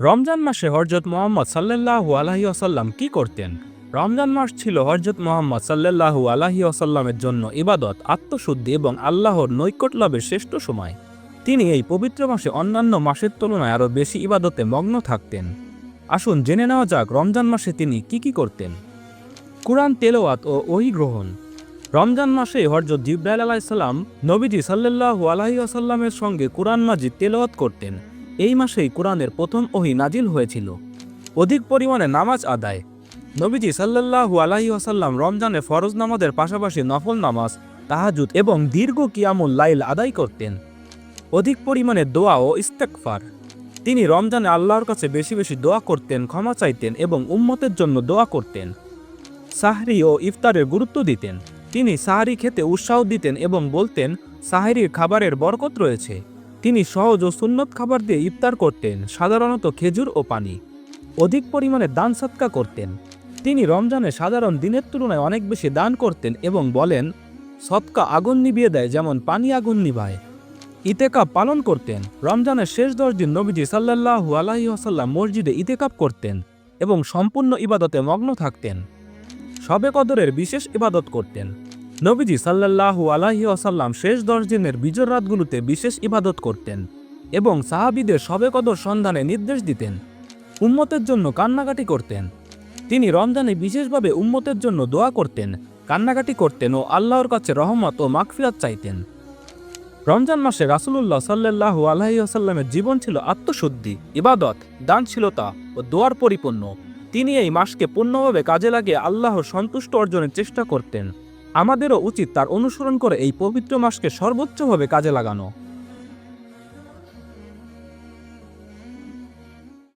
রমজান মাসে হরজত মোহাম্মদ সাল্লাল্লাহু আলাহি আসাল্লাম কি করতেন? রমজান মাস ছিল হরজত মোহাম্মদ সাল্লাল্লাহু আলাহি আসাল্লামের জন্য ইবাদত, আত্মশুদ্ধি এবং আল্লাহর নৈকট লাভের শ্রেষ্ঠ সময়। তিনি এই পবিত্র মাসে অন্যান্য মাসের তুলনায় আরও বেশি ইবাদতে মগ্ন থাকতেন। আসুন জেনে নেওয়া যাক রমজান মাসে তিনি কি কি করতেন। কুরআন তেলাওয়াত ও ওহি গ্রহণ। রমজান মাসে হরজত জিব্রাইল আলাইসাল্লাম নবীজি সাল্লাল্লাহু আলাহি আসাল্লামের সঙ্গে কুরআন মাজিদ তেলাওয়াত করতেন। এই মাসেই কোরআনের প্রথম ওহি নাজিল হয়েছিল। অধিক পরিমাণে নামাজ আদায়। নবীজি সাল্লাল্লাহু আলাহি আসাল্লাম রমজানে ফরজ নামাজের পাশাপাশি নফল নামাজ, তাহাজুদ এবং দীর্ঘ কিয়ামুল লাইল আদায় করতেন। অধিক পরিমাণে দোয়া ও ইস্তেকফার তিনি রমজানে আল্লাহর কাছে বেশি বেশি দোয়া করতেন, ক্ষমা চাইতেন এবং উম্মতের জন্য দোয়া করতেন। সাহরি ও ইফতারের গুরুত্ব দিতেন। তিনি সাহারি খেতে উৎসাহ দিতেন এবং বলতেন, সাহারির খাবারের বরকত রয়েছে। তিনি সহজ ও সুন্নত খাবার দিয়ে ইফতার করতেন, সাধারণত খেজুর ও পানি। অধিক পরিমাণে দান সৎকা করতেন। তিনি রমজানে সাধারণ দিনের তুলনায় অনেক বেশি দান করতেন এবং বলেন সৎকা আগুন নিভিয়ে দেয় যেমন পানি আগুন নিভায়। ইতেকাপ পালন করতেন। রমজানের শেষ দশ দিন নবীজি সাল্লাল্লাহু আলাইহি আসাল্লাম মসজিদে ইতেকাপ করতেন এবং সম্পূর্ণ ইবাদতে মগ্ন থাকতেন। শবে কদরের বিশেষ ইবাদত করতেন। নবীজি সাল্লাল্লাহু আলাহি আসাল্লাম শেষ দশ দিনের বিজর রাতগুলোতে বিশেষ ইবাদত করতেন এবং সাহাবিদের শবে কদর সন্ধানে নির্দেশ দিতেন। উম্মতের জন্য কান্নাকাটি করতেন। তিনি রমজানে বিশেষভাবে উম্মতের জন্য দোয়া করতেন, কান্নাকাটি করতেন ও আল্লাহর কাছে রহমত ও মাগফিরাত চাইতেন। রমজান মাসে রাসূলুল্লাহ সাল্লাল্লাহু আলাইহি আসাল্লামের জীবন ছিল আত্মশুদ্ধি, ইবাদত, দানশীলতা ও দোয়ার পরিপূর্ণ। তিনি এই মাসকে পূর্ণভাবে কাজে লাগিয়ে আল্লাহর সন্তুষ্ট অর্জনের চেষ্টা করতেন। আমাদেরও উচিত তার অনুসরণ করে এই পবিত্র মাসকে সর্বোচ্চভাবে কাজে লাগানো।